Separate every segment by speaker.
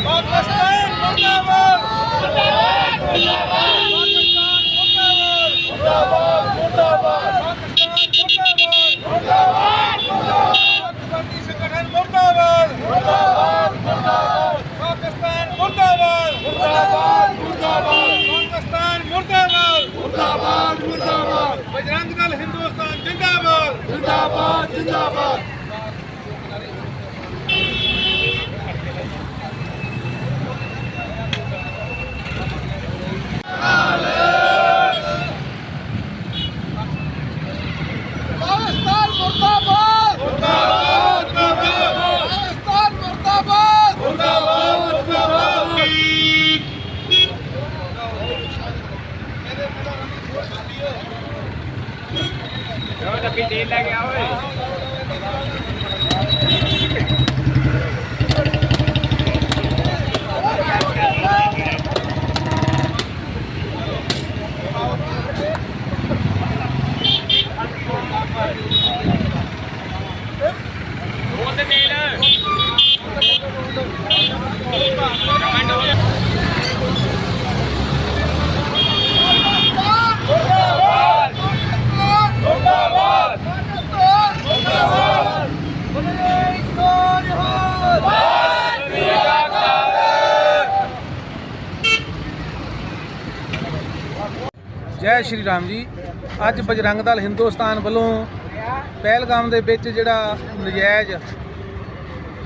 Speaker 1: ਪਾਕਿਸਤਾਨ ਮੁਰਦਾਬਾਦ ਪਾਕਿਸਤਾਨ ਮੁਰਦਾਬਾਦ ਪਾਕਿਸਤਾਨ ਮੁਰਦਾਬਾਦ ਪਾਕਿਸਤਾਨੀ ਸੰਗਠਨ ਮੁਰਦਾਬਾਦ ਪਾਕਿਸਤਾਨ ਮੁਰਦਾਬਾਦ ਪਾਕਿਸਤਾਨ ਮੁਰਦਾਬਾਦ ਬਜਰੰਗ ਦਲ ਹਿੰਦੁਸਤਾਨ ਜਿੰਦਾਬਾਦ
Speaker 2: ਪਾਕਿਸਤਾਨ ਮੁਰਦਾਬਾਦ
Speaker 1: ਮੁਰਦਾਬਾਦ ਮੁਰਦਾਬਾਦ
Speaker 2: ਪਾਕਿਸਤਾਨ ਮੁਰਦਾਬਾਦ
Speaker 1: ਮੁਰਦਾਬਾਦ ਮੁਰਦਾਬਾਦ
Speaker 3: ਜੈ ਸ਼੍ਰੀ ਰਾਮ ਜੀ। ਅੱਜ ਬਜਰੰਗ ਦਲ ਹਿੰਦੁਸਤਾਨ ਵੱਲੋਂ ਪਹਿਲਗਾਮ ਦੇ ਵਿੱਚ ਜਿਹੜਾ ਨਜਾਇਜ਼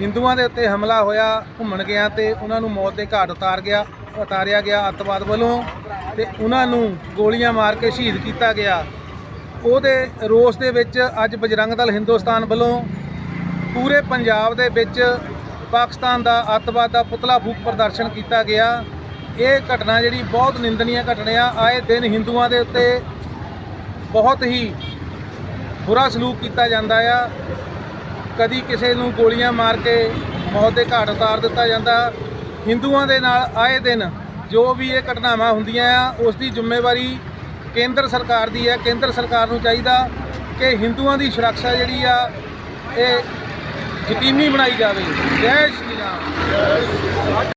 Speaker 3: ਹਿੰਦੂਆਂ ਦੇ ਉੱਤੇ ਹਮਲਾ ਹੋਇਆ, ਘੁੰਮਣ ਗਿਆ ਤੇ ਉਹਨਾਂ ਨੂੰ ਮੌਤ ਦੇ ਘਾਟ ਉਤਾਰ ਗਿਆ, ਉਤਾਰਿਆ ਗਿਆ ਅੱਤਵਾਦ ਵੱਲੋਂ ਤੇ ਉਹਨਾਂ ਨੂੰ ਗੋਲੀਆਂ ਮਾਰ ਕੇ ਸ਼ਹੀਦ ਕੀਤਾ ਗਿਆ। ਉਹਦੇ ਰੋਸ ਦੇ ਵਿੱਚ ਅੱਜ ਬਜਰੰਗ ਦਲ ਹਿੰਦੁਸਤਾਨ ਵੱਲੋਂ ਪੂਰੇ ਪੰਜਾਬ ਦੇ ਵਿੱਚ ਪਾਕਿਸਤਾਨ ਦਾ ਅੱਤਵਾਦ ਦਾ ਪੁਤਲਾ ਫੂਕ ਪ੍ਰਦਰਸ਼ਨ ਕੀਤਾ ਗਿਆ। ਇਹ ਘਟਨਾ ਜਿਹੜੀ ਬਹੁਤ ਨਿੰਦਨੀय ਘਟਨਾ ਆਏ ਦਿਨ ਹਿੰਦੂਆਂ ਦੇ ਉੱਤੇ ਬਹੁਤ ਹੀ ਬੁਰਾ ਸਲੂਕ ਕੀਤਾ ਜਾਂਦਾ ਆ। ਕਦੀ ਕਿਸੇ ਨੂੰ ਗੋਲੀਆਂ ਮਾਰ ਕੇ ਮੌਤ ਦੇ ਘਾਟ ਉਤਾਰ ਦਿੱਤਾ ਜਾਂਦਾ। ਹਿੰਦੂਆਂ ਦੇ ਨਾਲ ਆਏ ਦਿਨ ਜੋ ਵੀ ਇਹ ਘਟਨਾਵਾਂ ਹੁੰਦੀਆਂ ਆ, ਉਸ ਦੀ ਜ਼ਿੰਮੇਵਾਰੀ ਕੇਂਦਰ ਸਰਕਾਰ ਦੀ ਹੈ। ਕੇਂਦਰ ਸਰਕਾਰ ਨੂੰ ਚਾਹੀਦਾ ਕਿ ਹਿੰਦੂਆਂ ਦੀ ਸੁਰੱਖਿਆ ਜਿਹੜੀ ਆ, ਇਹ ਯਕੀਨੀ ਬਣਾਈ ਜਾਵੇ। ਜੈ ਸ਼੍ਰੀ ਰਾਮ।